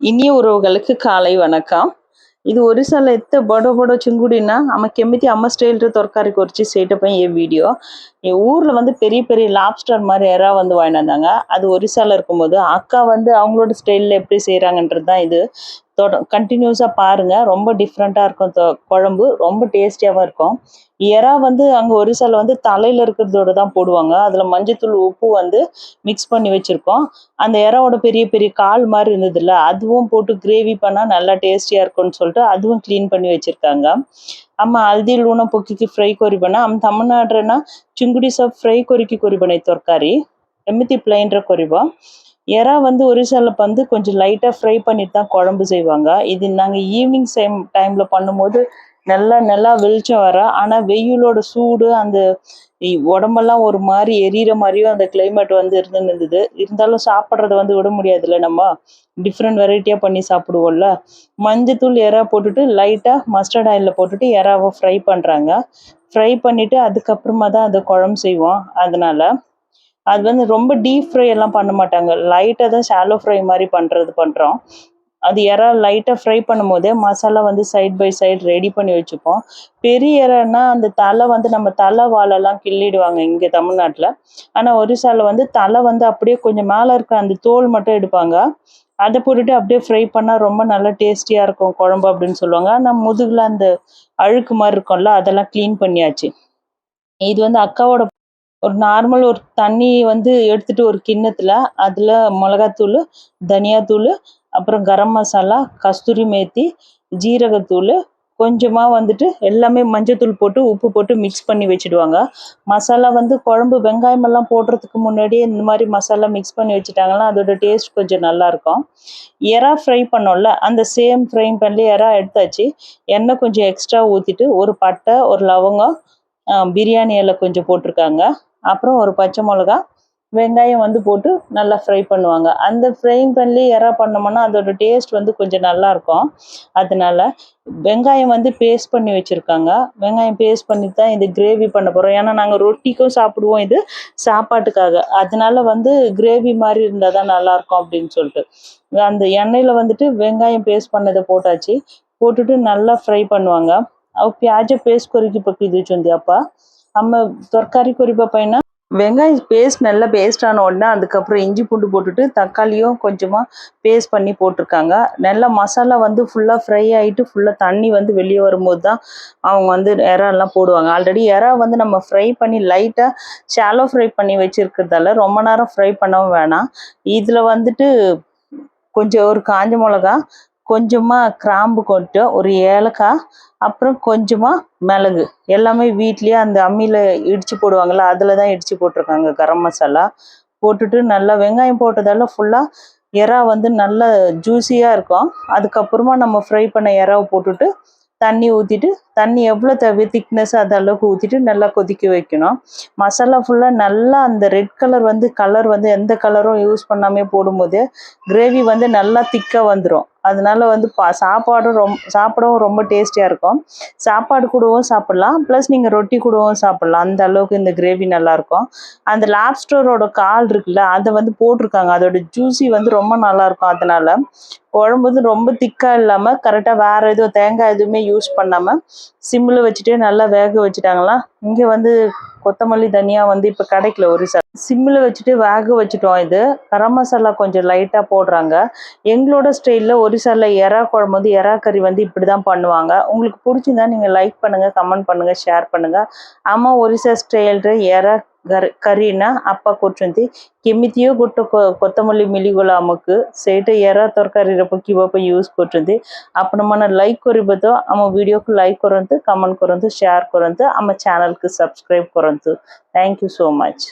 இனிய உறவுகளுக்கு காலை வணக்கம். இது ஒரிசால எத்த படோ படோ ಬಡೋ ಚಿಂಗುಡಿನ கெமித்தி ಕೆಮ್ಮಿತಿ ಅಮ್ಮ தொற்காரி ತರಕಾರಿ ಕೊರಿಚಿ ಸೇಟಪ್ಪ ಏ வீடியோ. ஊரில் வந்து பெரிய பெரிய லாப்ஸ்டர் மாதிரி யாராவது வந்து வாங்கினாந்தாங்க அது ஒரிசாவில் இருக்கும்போது அக்கா வந்து அவங்களோட ஸ்டைலில் எப்படி செய்கிறாங்கன்றது தான் இது. கண்டினியூஸாக பாருங்கள் ரொம்ப டிஃப்ரெண்ட்டாக இருக்கும் தொ குழம்பு ரொம்ப டேஸ்டியாகவும் இருக்கும் எறா வந்து அங்கே ஒரிசால வந்து தலையில் இருக்கிறதோட தான் போடுவாங்க அதில் மஞ்சத்தூள் உப்பு வந்து மிக்ஸ் பண்ணி வச்சுருக்கோம் அந்த எறாவோட பெரிய பெரிய கால் மாதிரி இருந்ததுல்ல அதுவும் போட்டு கிரேவி பண்ணால் நல்லா டேஸ்டியாக இருக்கும்னு சொல்லிட்டு அதுவும் க்ளீன் பண்ணி வச்சுருக்காங்க ಅಮ್ಮ ಹಲ್ದಿ ಲೂಣ ಪೊಕ್ಕಿಕ್ಕಿ ಫ್ರೈ ಕೊರಿಬಣ ಅಮ್ಮ ತಮಿಳ್ನಾಡ್ರನ ಚಿಂಗುಡಿ ಸೊಪ್ಪು ಫ್ರೈ ಕೊರಿಕಿ ಕೊರಿಬಣ ತರಕಾರಿ ಎಮ್ಮಿತಿ ಪ್ಲೈನ್ರ ಕೊರಿಬ எறா வந்து ஒரிசால வந்து கொஞ்சம் லைட்டாக ஃப்ரை பண்ணிட்டு தான் குழம்பு செய்வாங்க. இது நாங்கள் ஈவினிங் டைம் டைமில் பண்ணும்போது நல்லா நல்லா வெளிச்சம் வர ஆனால் வெயிலோட சூடு அந்த உடம்பெல்லாம் ஒரு மாதிரி எரியிற மாதிரியும் அந்த கிளைமேட் வந்து இருந்துன்னு இருந்தது. இருந்தாலும் சாப்பிட்றத வந்து விட முடியாதுல்ல நம்ம? டிஃப்ரெண்ட் வெரைட்டியாக பண்ணி சாப்பிடுவோம்ல. மஞ்சத்தூள் எறா போட்டுட்டு லைட்டாக மஸ்டர்ட் ஆயிலில் போட்டுட்டு எறாவை ஃப்ரை பண்ணுறாங்க ஃப்ரை பண்ணிவிட்டு அதுக்கப்புறமா தான் அந்த குழம்பு செய்வோம். அதனால் அது வந்து ரொம்ப டீப் ஃப்ரை எல்லாம் பண்ண மாட்டாங்க. லைட்டாக தான் ஷாலோ ஃப்ரை மாதிரி பண்ணுறது பண்ணுறோம் அது இறா லைட்டாக ஃப்ரை பண்ணும் போதே மசாலா வந்து சைட் பை சைடு ரெடி பண்ணி வச்சுப்போம். பெரிய இறன்னா அந்த தலை வந்து நம்ம தலை வாழெல்லாம் கிள்ளிடுவாங்க இங்கே தமிழ்நாட்டில். ஆனால் ஒரிசால வந்து தலை வந்து அப்படியே கொஞ்சம் மேலே இருக்க அந்த தோல் மட்டும் எடுப்பாங்க. அதை போட்டுட்டு அப்படியே ஃப்ரை பண்ணால் ரொம்ப நல்லா டேஸ்டியாக இருக்கும் குழம்பு அப்படின்னு சொல்லுவாங்க. ஆனால் முதுகில் அந்த அழுக்கு மாதிரி இருக்கும்ல அதெல்லாம் க்ளீன் பண்ணியாச்சு. இது வந்து அக்காவோட ஒரு நார்மல் ஒரு தண்ணி வந்து எடுத்துட்டு ஒரு கிண்ணத்துல அதுல மிளகாத்தூள் தனியாத்தூள் அப்புறம் கரம் மசாலா கஸ்தூரி மேத்தி ஜீரகத்தூள் கொஞ்சமாக வந்துட்டு எல்லாமே மஞ்சத்தூள் போட்டு உப்பு போட்டு மிக்ஸ் பண்ணி வச்சிடுவாங்க. மசாலா வந்து குழம்பு வெங்காயம் எல்லாம் போடுறதுக்கு முன்னாடியே இந்த மாதிரி மசாலா மிக்ஸ் பண்ணி வச்சுட்டாங்கன்னா அதோட டேஸ்ட் கொஞ்சம் நல்லாயிருக்கும் எறா ஃப்ரை பண்ணோம்ல அந்த சேம் ஃப்ரை பண்ணி எறா எடுத்தாச்சு. எண்ணெய் கொஞ்சம் எக்ஸ்ட்ரா ஊற்றிட்டு ஒரு பட்டை ஒரு லவங்கம் பிரியாணி இலை கொஞ்சம் போட்டிருக்காங்க. அப்புறம் ஒரு பச்சை மிளகா வெங்காயம் வந்து போட்டு நல்லா ஃப்ரை பண்ணுவாங்க அந்த ஃப்ரை பண்ணி எறா பண்ணோம்னா அதோட டேஸ்ட் வந்து கொஞ்சம் நல்லா இருக்கும் அதனால வெங்காயம் வந்து பேஸ்ட் பண்ணி வச்சுருக்காங்க வெங்காயம் பேஸ்ட் பண்ணி தான் இது கிரேவி பண்ண போகிறோம் ஏன்னா நாங்கள் ரொட்டிக்கும் சாப்பிடுவோம் இது சாப்பாட்டுக்காக அதனால வந்து கிரேவி மாதிரி இருந்தால் தான் நல்லாயிருக்கும் அப்படின்னு சொல்லிட்டு அந்த எண்ணெயில் வந்துட்டு வெங்காயம் பேஸ்ட் பண்ணதை போட்டாச்சு போட்டுட்டு நல்லா ஃப்ரை பண்ணுவாங்க ಅವು ಪ್ಯಾಜ ಪೇಸ್ಟ್ ಕೊರಿಕಿ ಪಕ್ಕಿದ್ದು ಚೊಂದಿ ಅಪ್ಪ நம்ம தர்க்காரி குறிப்பா பையனா? வெங்காயம் பேஸ்ட் நல்லா பேஸ்ட் ஆன உடனே அதுக்கப்புறம் இஞ்சி பூண்டு போட்டுட்டு தக்காளியும் கொஞ்சமாக பேஸ்ட் பண்ணி போட்டிருக்காங்க. நல்லா மசாலா வந்து ஃபுல்லாக ஃப்ரை ஆகிட்டு ஃபுல்லாக தண்ணி வந்து வெளியே வரும்போது தான் அவங்க வந்து இறாலாம் போடுவாங்க. ஆல்ரெடி இறா வந்து நம்ம ஃப்ரை பண்ணி லைட்டாக ஷாலோ ஃப்ரை பண்ணி வச்சுருக்கிறதால ரொம்ப நேரம் ஃப்ரை பண்ணவும் வேணாம். இதில் வந்துட்டு கொஞ்சம் ஒரு காஞ்ச மிளகா கொஞ்சமாக கிராம்பு கொட்டு ஒரு ஏலக்காய் அப்புறம் கொஞ்சமாக மிளகு. எல்லாமே வீட்லேயே அந்த அம்மியில் இடித்து போடுவாங்கள்ல அதில் தான் இடித்து போட்டிருக்காங்க. கரம் மசாலா போட்டுட்டு நல்லா வெங்காயம் போட்டதால ஃபுல்லாக இறா வந்து நல்ல ஜூஸியாக இருக்கும். அதுக்கப்புறமா நம்ம ஃப்ரை பண்ண இறாவை போட்டுட்டு தண்ணி ஊற்றிட்டு தண்ணி எவ்வளோ தேவை திக்னஸ் அது அளவுக்கு ஊற்றிட்டு நல்லா கொதிக்க வைக்கணும். மசாலா ஃபுல்லாக நல்லா அந்த ரெட் கலர் வந்து கலர் வந்து எந்த கலரும் யூஸ் பண்ணாமே போடும்போது கிரேவி வந்து நல்லா திக்காக வந்துடும் அதனால வந்து பா சாப்பாடும் ரொம் சாப்பிடவும் ரொம்ப டேஸ்டியாக இருக்கும். சாப்பாடு கூடவும் சாப்பிட்லாம். ப்ளஸ் நீங்கள் ரொட்டி கூடவும் சாப்பிட்லாம். அந்த அளவுக்கு இந்த கிரேவி நல்லாயிருக்கும் அந்த லாப்ஸ்டரோட கால் இருக்குல்ல அதை வந்து போட்டிருக்காங்க. அதோட ஜூஸி வந்து ரொம்ப நல்லாயிருக்கும் அதனால். குழம்பு வந்து ரொம்ப திக்காக இல்லாமல் கரெக்டாக வேறு எதுவும் தேங்காய் எதுவுமே யூஸ் பண்ணாமல் சிம்மில் வச்சுட்டே நல்லா வேக வச்சுட்டாங்களா? இங்கே வந்து கொத்தமல்லி தனியாக வந்து இப்போ கிடைக்கல ஒரு சார் சிம்மில் வச்சுட்டு வேக வச்சுட்டோம் இது. கரம் மசாலா கொஞ்சம் லைட்டாக போடுறாங்க. எங்களோட ஸ்டைலில் ஒரு சாரில் எறா குழம்பு வந்து எறா கறி வந்து இப்படி தான் பண்ணுவாங்க. உங்களுக்கு பிடிச்சிருந்தா நீங்கள் லைக் பண்ணுங்கள் கமெண்ட் பண்ணுங்கள் ஷேர் பண்ணுங்கள் ஆமாம் ஒரிசா ஸ்டைலில் எறா కర్రీనా అప్ప కూర్చుంది କେମିତିଓ ଗୋଟେ କୋତମଲ୍ଲି ମିଳିଗଲା ଆମକୁ ସେଇଟା ଏରା ତରକାରୀରେ ପକାଇବା ପାଇଁ ୟୁଜ୍ କରୁଛନ୍ତି ଆପଣମାନେ ଲାଇକ୍ କରିବେ ତ ଆମ ଭିଡ଼ିଓକୁ ଲାଇକ୍ କରନ୍ତୁ କମେଣ୍ଟ କରନ୍ତୁ ସେୟାର କରନ୍ତୁ ଆମ ଚ୍ୟାନେଲକୁ ସବସ୍କ୍ରାଇବ୍ କରନ୍ତୁ ଥ୍ୟାଙ୍କ ୟୁ ସୋ ମଚ୍